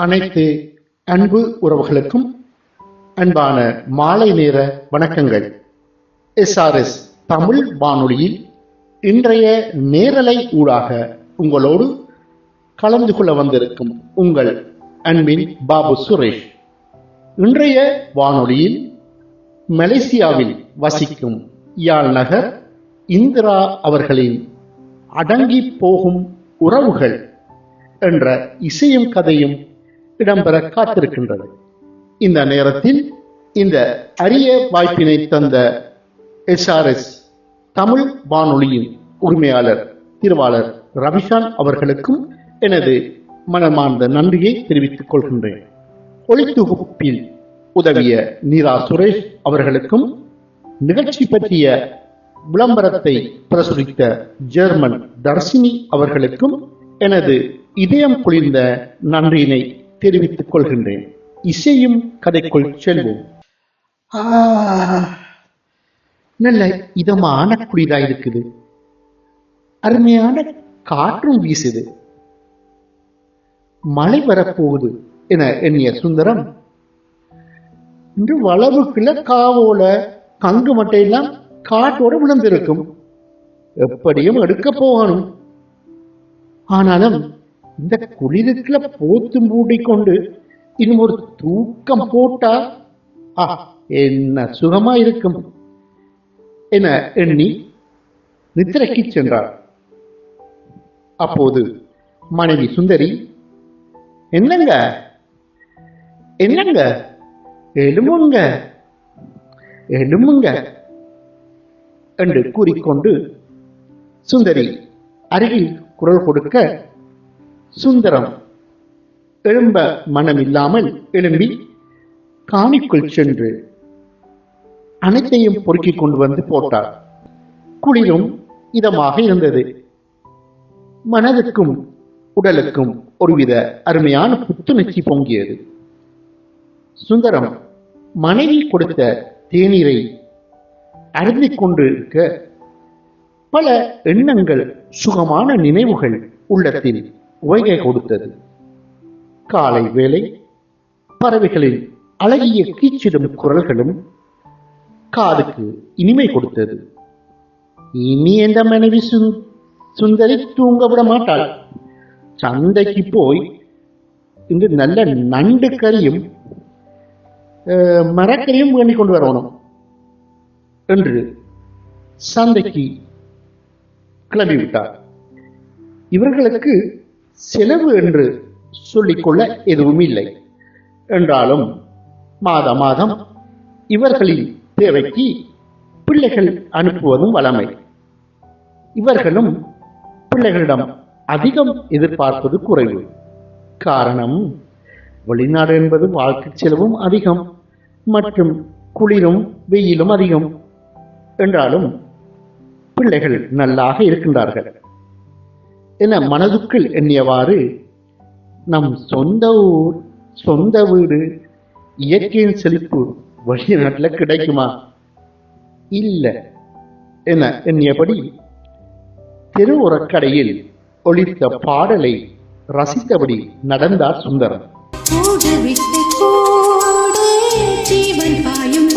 அனைத்து அன்பு உறவுகளுக்கும் அன்பான மாலை நேர வணக்கங்கள். எஸ்ஆர்எஸ் தமிழ் வானொலியில் இன்றைய நேரலை ஊடாக உங்களோடு கலந்து கொள்ள வந்திருக்கும் உங்கள் அன்பின் பாபு சுரேஷ். இன்றைய வானொலியில் மலேசியாவில் வசிக்கும் யாழ் நகர் இந்திரா அவர்களின் அடங்கி போகும் உறவுகள் என்ற இசையும் கதையும் இடம்பெற காத்திருக்கின்றது. இந்த நேரத்தில் இந்த அரிய வாய்ப்பினை தந்த எஸ்ஆர்எஸ் தமிழ் வானொலியின் உரிமையாளர் திருவாளர் ரவிஷான் அவர்களுக்கும் எனது மனமார்ந்த நன்றியை தெரிவித்துக் கொள்கின்றேன். ஒளித்தொகுப்பில் உதவிய நீரா சுரேஷ் அவர்களுக்கும் நிகழ்ச்சி பற்றிய விளம்பரத்தை பிரசுரித்த ஜெர்மன் தர்சினி அவர்களுக்கும் எனது இதயம் குளிர்ந்த நன்றியினை தெரிவித்துக் கொள்கின்றேன். இசையும் கதைக்குள் செல்வோம். நல்ல இதமான குளிரா இருக்குது. அருமையான காற்றும் வீசுது. மழை வரப்போகுது என எண்ணிய சுந்தரம் இன்று வளவுக்குள்ள காவோல கங்கு மட்டையெல்லாம் காட்டோட விழுந்திருக்கும். எப்படியும் எடுக்க போகணும். ஆனாலும் இந்த குளிருக்குல போத்து மூடிக்கொண்டு இன்னும் ஒரு தூக்கம் போட்டா ஆ என்ன சுகமா இருக்கும்? என எண்ணி நித்திரைக்கு சென்றார். அப்போது மனைவி சுந்தரி என்னங்க? என்னங்க? எழுமுங்க எழுமுங்க என்று கூறிக்கொண்டு சுந்தரி அருகில் குரல் கொடுக்க சுந்தரம். எழும்ப மனமில்லாமல் எழும்பி காணிக்குள் சென்று அனைத்தையும் பொறுக்கிக் கொண்டு வந்து போட்டார். குளிரும் இதமாக இருந்தது. மனதுக்கும் உடலுக்கும் ஒருவித அருமையான புத்துணர்ச்சி பொங்கியது. சுந்தரம் மனைவி கொடுத்த தேநீரை அருந்திக் கொண்டிருக்க பல எண்ணங்கள் சுகமான நினைவுகள் உள்ளத்தில் உவைகை கொடுத்தது. காலை வேளை பறவைகளின் அழகிய கீச்சிடும் குரல்களும் காதுக்கு இனிமை கொடுத்தது. இனி எந்த மனைவி சுந்- சுந்தரி தூங்க விட மாட்டாள். சந்தைக்கு போய் இங்கு நல்ல நண்டு கறியும் அஹ், மரக்கறியும் வேண்டிக் கொண்டு வரணும் என்று சந்தைக்கு கிளம்பிவிட்டார். இவர்களுக்கு செலவு என்று சொல்லிக்கொள்ள எதுவும் இல்லை என்றாலும் மாத மாதம் இவர்களின் தேவைக்கு பிள்ளைகள் அனுப்புவதும் வளமை இவர்களும் பிள்ளைகளிடம் அதிகம் எதிர்பார்ப்பது குறைவு. காரணம் வெளிநாடு என்பது வாழ்க்கை செலவும் அதிகம் மற்றும் குளிரும் வெயிலும் அதிகம். என்றாலும் பிள்ளைகள் நல்லாக இருக்கின்றார்கள். என மனதுக்குள் எண்ணியவாறு நம் சொந்த ஊர் சொந்த வீடு இயற்கையின் செழிப்பு வெளிநாட்டில் கிடைக்குமா? இல்ல என எண்ணியபடி தெருவுறக்கடையில் ஒழித்த பாடலை ரசித்தபடி நடந்தார் சுந்தரம். ஜீவன் பாயும்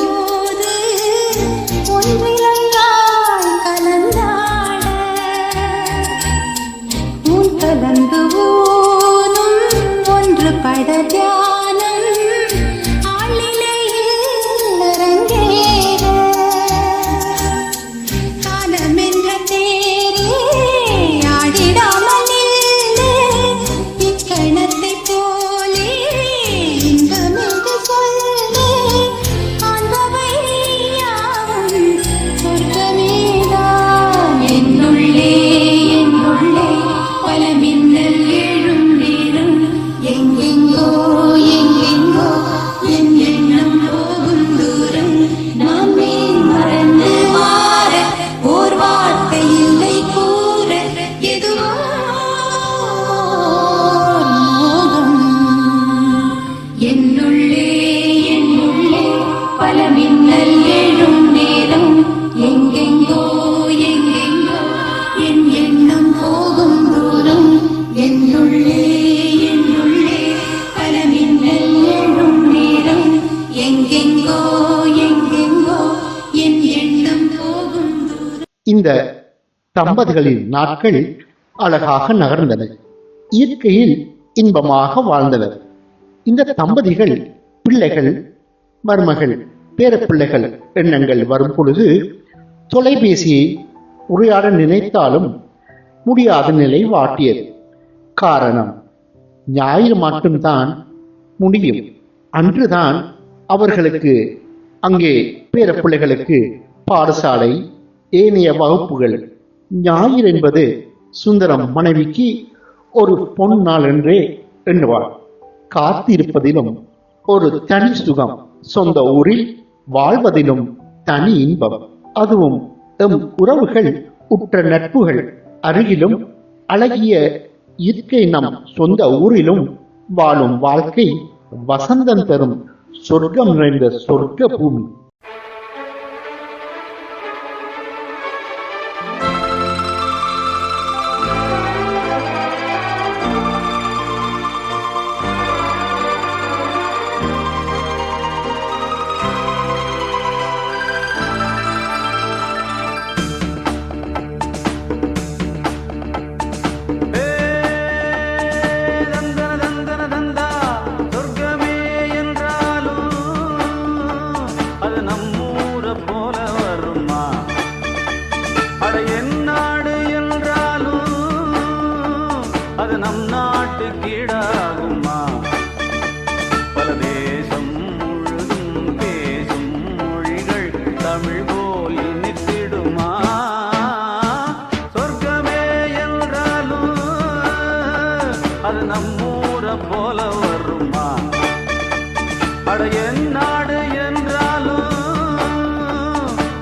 தம்பதிகளின் நாட்கள் அழகாக நகர்ந்தன. இயற்கையில் இன்பமாக வாழ்ந்தனர். இந்த தம்பதிகள் பிள்ளைகள் மருமகள் பேரப்பிள்ளைகள் எண்ணங்கள் வரும் பொழுது தொலைபேசியை உரையாட நினைத்தாலும் முடியாத நிலை வாட்டியது. காரணம் ஞாயிறு மட்டும்தான் முடியும். அன்றுதான் அவர்களுக்கு அங்கே பேரப்பிள்ளைகளுக்கு பாடசாலை ஏனைய வகுப்புகள் ஞாயிறு என்பது சுந்தரம் மனைவிக்கு ஒரு பொன் நாள் என்றே எண்ணுவார். காத்திருப்பதிலும் ஒரு தனி சுகம் சொந்த ஊரில் வாழ்வதிலும் தனி இன்பம். அதுவும் எம் உறவுகள் உற்ற நட்புகள் அருகிலும் அழகிய இயற்கை நம் சொந்த ஊரிலும் வாழும் வாழ்க்கை வசந்தம் தரும் சொர்க்கம் நிறைந்த சொர்க்க பூமி.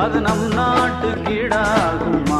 அது நம் நாட்டு கீழாகுமா?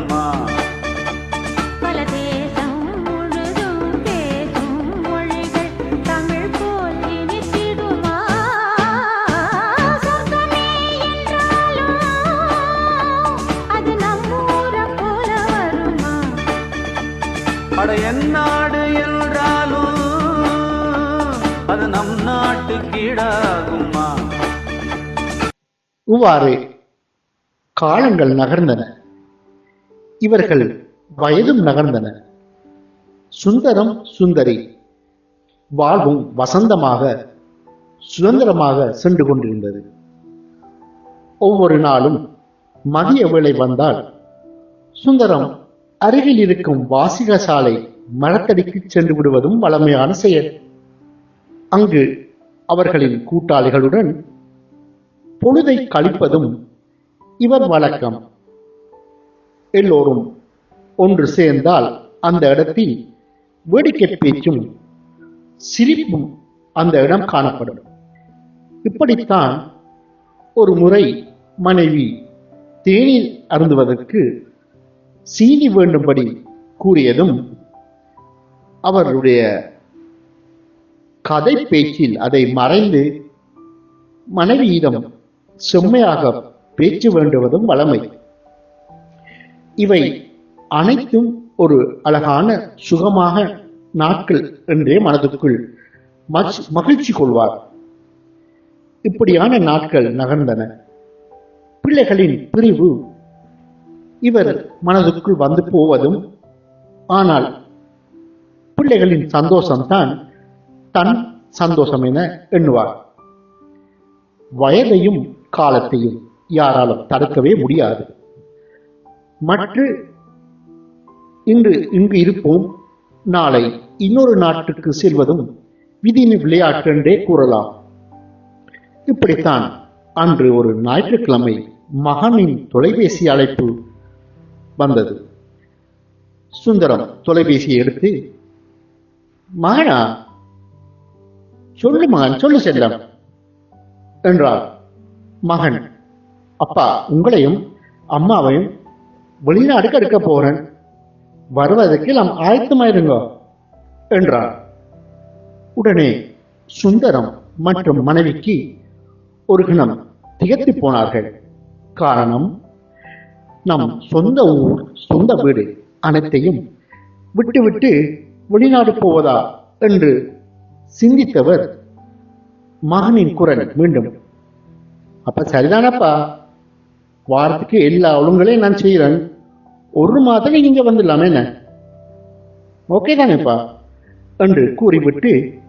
இவ்வாறு காலங்கள் நகர்ந்தன. இவர்கள் வயதும் நகர்ந்தன. சுந்தரம் சுந்தரி வாழ்வும் வசந்தமாக சுதந்திரமாக சென்று கொண்டிருந்தது. ஒவ்வொரு நாளும் மதிய வேளை வந்தால் சுந்தரம் அருகில் இருக்கும் வாசிக சாலை மரத்தடிக்கு சென்று விடுவதும் வளமையான செயல். அங்கு அவர்களின் கூட்டாளிகளுடன் பொழுதை கழிப்பதும் இவர் வழக்கம். எல்லோரும் ஒன்று சேர்ந்தால் அந்த இடத்தில் வேடிக்கை பேச்சும் சிரிப்பும் அந்த இடம் காணப்படும். இப்படித்தான் ஒரு முறை மனைவி தேநீர் அருந்துவதற்கு சீனி வேண்டும்படி கூறியதும் அவருடைய கதை பேச்சில் அதை மறைந்து மனைவியிடம் செம்மையாக பேச்சு வேண்டுவதும் வளமை இவை அனைத்தும் ஒரு அழகான சுகமாக நாட்கள் என்றே மனதுக்குள் மகிழ்ச்சி- மகிழ்ச்சி கொள்வார். இப்படியான நாட்கள் நகர்ந்தன. பிள்ளைகளின் பிரிவு இவர் மனதுக்குள் வந்து போவதும் ஆனால் பிள்ளைகளின் சந்தோஷம்தான் தன் சந்தோஷம் என எண்ணுவார். வயதையும் காலத்தையும் யாராலும் தடுக்கவே முடியாது. மற்ற இன்று இங்கு இருப்போம். நாளை இன்னொரு நாட்டுக்கு செல்வதும் விதியின் விளையாட்டு என்றே கூறலாம். இப்படித்தான் அன்று ஒரு ஞாயிற்றுக்கிழமை மகனின் தொலைபேசி அழைப்பு வந்தது. சுந்தரம் தொலைபேசியை எடுத்து மகனா சொல்லு மகன் சொல்லு செல்லம் என்றார். மகன். அப்பா உங்களையும் அம்மாவையும் வெளிநாடுக்கு எடுக்க போறேன். வருவதற்கு நாம் ஆயத்தமாயிருங்க என்றார் உடனே சுந்தரம் மற்றும் மனைவிக்கு ஒரு கணம் திகத்து போனார்கள். காரணம் நம் சொந்த ஊர் சொந்த வீடு அனைத்தையும் விட்டுவிட்டு வெளிநாடு போவதா என்று சிந்தித்தவர் மகனின் குரல் மீண்டும் அப்ப சரிதானப்பா? வாரத்துக்கு எல்லா ஒழுங்குகளையும் நான் செய்கிறேன் ஒரு மாதம் இங்க வந்துடலாமே என்ன? ஓகே தானேப்பா. என்று கூறிவிட்டு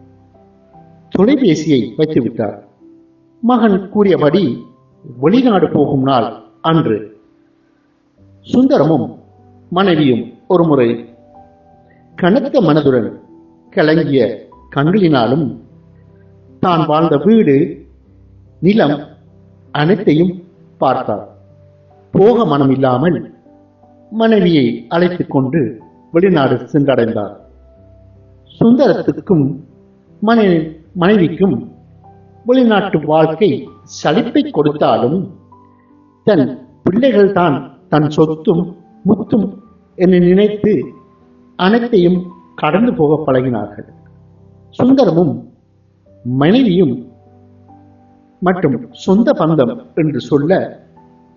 தொலைபேசியை வைத்து விட்டார் மகன் கூறியபடி வெளிநாடு போகும் நாள் அன்று. சுந்தரமும் மனைவியும் ஒருமுறை கனத்த மனதுடன் கலங்கிய கண்களினாலும் தான் வாழ்ந்த வீடு நிலம் அனைத்தையும் பார்த்தார். போக மனம் இல்லாமல் மனைவியை அழைத்து கொண்டு வெளிநாடு சென்றடைந்தார். சுந்தரத்துக்கும் மனை மனைவிக்கும் வெளிநாட்டு வாழ்க்கை சலிப்பை கொடுத்தாலும் தன் பிள்ளைகள்தான் தன் சொத்தும் முத்தும் என நினைத்து அனைத்தையும் கடந்து போக பழகினார்கள். சுந்தரமும் மனைவியும் மற்றும் சொந்த பந்தம் என்று சொல்ல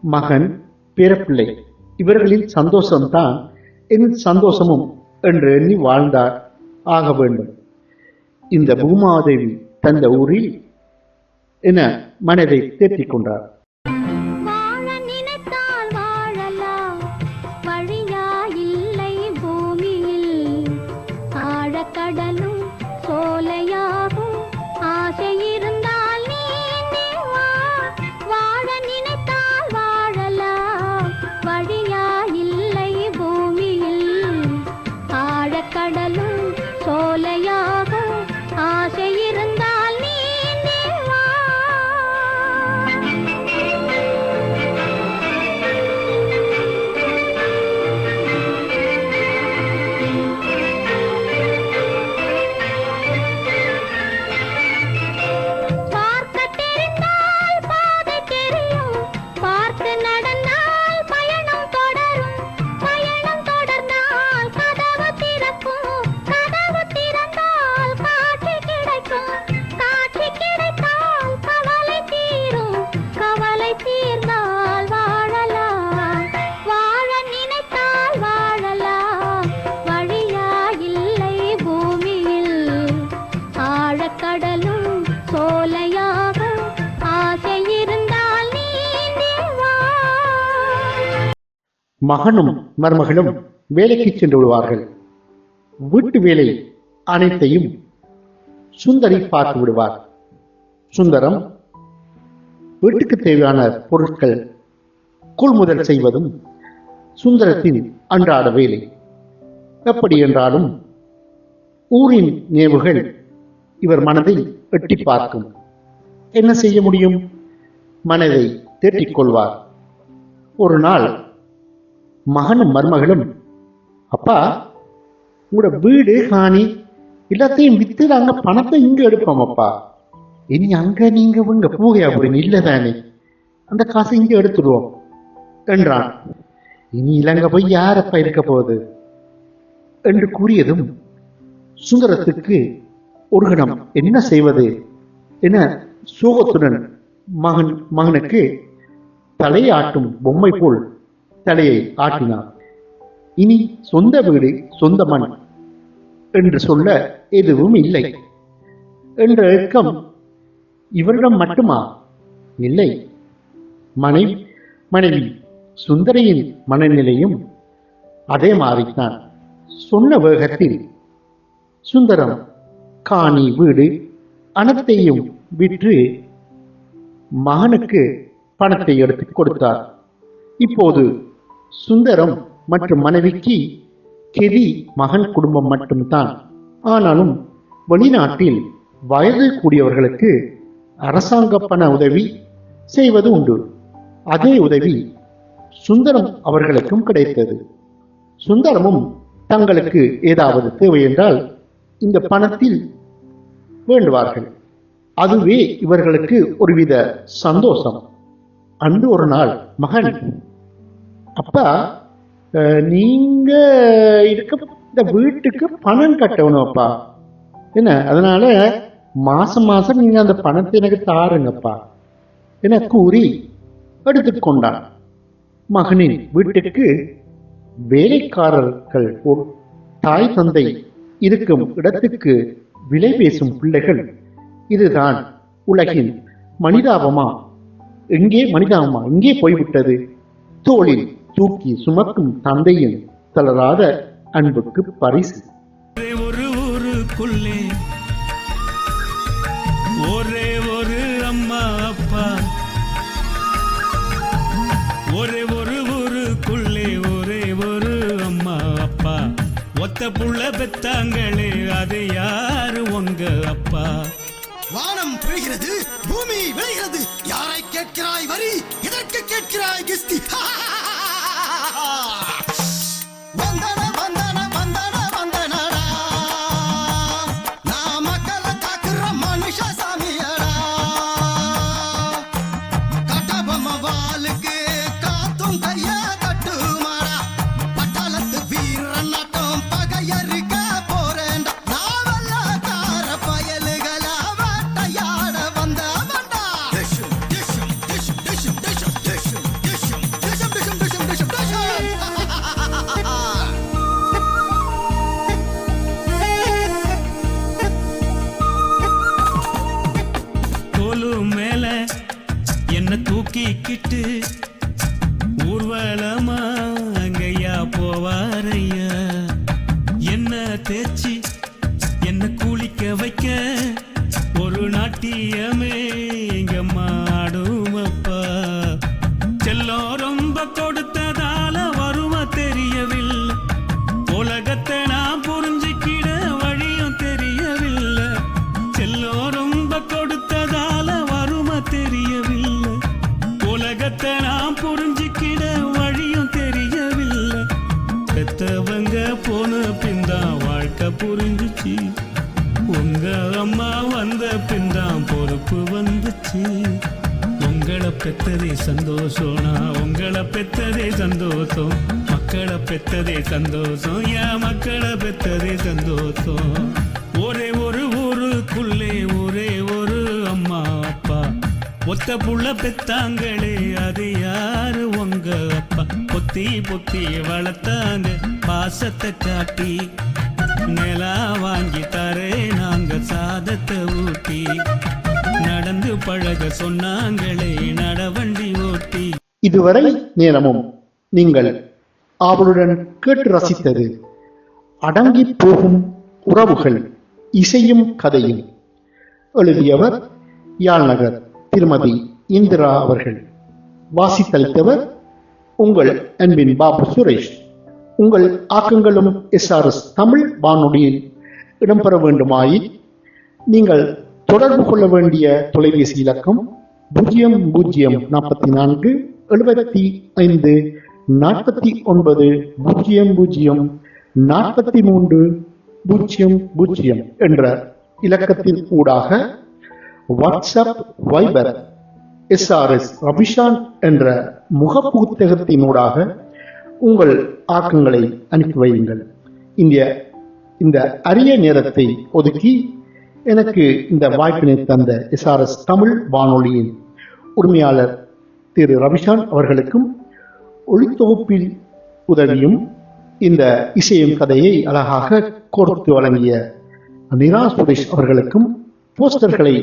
மகன் பேரப்பிள்ளை இவர்களின் சந்தோஷம்தான் என் சந்தோஷமும் என்று எண்ணி வாழ்ந்தார். ஆக வேண்டும். இந்த பூமாதேவி தந்த ஊரில் என மனதை தேற்றிக் கொண்டார். மகனும் மருமகளும் வேலைக்கு சென்று விடுவார்கள். வீட்டு வேலை அனைத்தையும் சுந்தரி பார்த்து விடுவார். சுந்தரம் வீட்டுக்கு தேவையான பொருட்கள் கொள்முதல் செய்வதும் சுந்தரத்தின் அன்றாட வேலை. எப்படி என்றாலும் ஊரின் நினைவுகள் இவர் மனதை எட்டி பார்க்கும். என்ன செய்ய முடியும்? மனதை தேட்டிக் கொள்வார். ஒரு நாள் மகனும் மருமகளும் அப்பா உங்களோட வீடு காணி எல்லாத்தையும் வித்து நாங்க பணத்தை இங்க எடுப்போம் அப்பா. இனி அங்க நீங்க உங்க பூகையா இல்லை இல்லதானே அந்த காசை இங்க எடுத்துடுவோம் என்றான். இனி இலங்கை போய் யாரப்பா இருக்க போகுது? என்று கூறியதும் சுந்தரத்துக்கு ஒரு கணம் என்ன செய்வது? என சோகத்துடன் மகன் மகனுக்கு தலையாட்டும் பொம்மை போல் தலையை ஆட்டினார் இனி சொந்த வீடு சொந்த மண் என்று சொல்ல எதுவும் இல்லை. என்ற ஏக்கம் இவரிடம் மட்டுமா? இல்லை. மனைவி மனைவி சுந்தரியின் மனநிலையும் அதே மாறித்தான் சொன்ன வேகத்தில் சுந்தரம் காணி வீடு அனைத்தையும் விற்று மகனுக்கு பணத்தை எடுத்து கொடுத்தார். இப்போது சுந்தரம் மற்றும் மனைவிக்கு கெதி மகன் குடும்பம் மட்டும்தான். ஆனாலும் வெளிநாட்டில் வயது கூடியவர்களுக்கு அரசாங்க பண உதவி செய்வது உண்டு. அதே உதவி சுந்தரம் அவர்களுக்கும் கிடைத்தது. சுந்தரமும் தங்களுக்கு ஏதாவது தேவை என்றால் இந்த பணத்தில் வேண்டுவார்கள். அதுவே இவர்களுக்கு ஒருவித சந்தோஷம். அன்று ஒரு நாள் மகன் அப்பா நீங்கள் நீங்க இருக்க இந்த வீட்டுக்கு பணம் கட்டணும் அப்பா. என்ன? அதனால மாசம் மாசம் நீங்க அந்த பணத்தை எனக்கு தாருங்கப்பா. என கூறி எடுத்துக்கொண்டான். மகனின் வீட்டுக்கு வேலைக்காரர்கள் தாய் தந்தை இருக்கும் இடத்துக்கு விலை பேசும் பிள்ளைகள் இதுதான் உலகின் மனிதாபமா? எங்கே மனிதாபமா? எங்கே போய்விட்டது? தோளில் தூக்கி சுமக்கும் தந்தையின் தளராத அன்புக்கு பரிசு. ஒரே ஒரு ஊருக்குள்ளே ஒரே ஒரு அம்மா அப்பா. ஒரே ஒரு ஊருக்குள்ளே ஒரே ஒரு அம்மா அப்பா. ஒத்த புள்ள பெத்தாங்களே அது யாரு உங்க அப்பா? வானம் பிழைகிறது பூமி விளைகிறது. யாரை கேட்கிறாய் வரி? எதற்கு கேட்கிறாய் கிஸ்தி? பொறுப்பு வந்துச்சு. உங்களை பெத்ததே சந்தோஷம். நான் உங்களை பெத்ததே சந்தோஷம். மக்களை பெத்ததே சந்தோஷம். என் மக்களை பெத்ததே சந்தோஷம். ஒரே ஒரு ஊருக்குள்ளே ஒரே ஒரு அம்மா அப்பா. ஒத்த புள்ள பெத்தாங்களே அது யாரு உங்க அப்பா? பொத்தி பொத்தி வளர்த்தாங்க பாசத்தை காட்டி. நிலா வாங்கி தரே நாங்க சாதத்தை ஊட்டி. நடந்து பழக சொன்னாங்களே நடவண்டி ஓட்டி. இதுவரை நேரமும் நீங்கள் அவளுடன் கேட்டு ரசித்தது அடங்கி போகும் உறவுகள் இசையும் கதையும். எழுதியவர் யாழ்நகர் திருமதி இந்திரா அவர்கள். வாசித்தளித்தவர் உங்கள் அன்பின் பாபு சுரேஷ். உங்கள் ஆக்கங்களும் எஸ்ஆர்எஸ் தமிழ் வானொலியில் இடம்பெற வேண்டுமாயின் நீங்கள் தொடர்பு கொள்ள வேண்டிய தொலைபேசி இலக்கம் பூஜ்ஜியம் பூஜ்ஜியம் நாற்பத்தி நான்கு எழுபத்தி ஐந்து நாற்பத்தி ஒன்பது பூஜ்ஜியம் பூஜ்ஜியம் நாற்பத்தி மூன்று பூஜ்ஜியம் பூஜ்ஜியம் என்ற இலக்கத்தின் ஊடாக வாட்ஸ்அப் வைபர் எஸ்ஆர்எஸ் ரபிஷான் என்ற முகப்புத்தகத்தினூடாக உங்கள் ஆக்கங்களை அனுப்பி வையுங்கள். இந்த இந்த அரிய நேரத்தை ஒதுக்கி எனக்கு இந்த வாய்ப்பினை தந்த எஸ்ஆர்எஸ் தமிழ் வானொலியின் உரிமையாளர் திரு ரவிஷான் அவர்களுக்கும் ஒளித்தொகுப்பில் உதவியும் இந்த இசையும் கதையை அழகாக கோர்த்து வழங்கிய நிரா சுரேஷ் அவர்களுக்கும் போஸ்டர்களை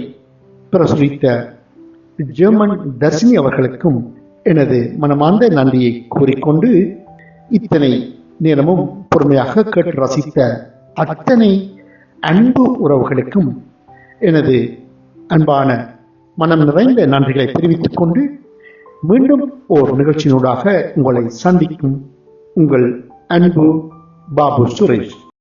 பிரசுரித்த ஜெர்மன் தர்ஷினி அவர்களுக்கும் எனது மனமார்ந்த நன்றியை கூறிக்கொண்டு இத்தனை நேரமும் பொறுமையாக கேட்டு ரசித்த அத்தனை அன்பு உறவுகளுக்கும் எனது அன்பான மனம் நிறைந்த நன்றிகளை தெரிவித்துக் கொண்டு மீண்டும் ஒரு நிகழ்ச்சியினூடாக உங்களை சந்திக்கும் உங்கள் அன்பு பாபு சுரேஷ்.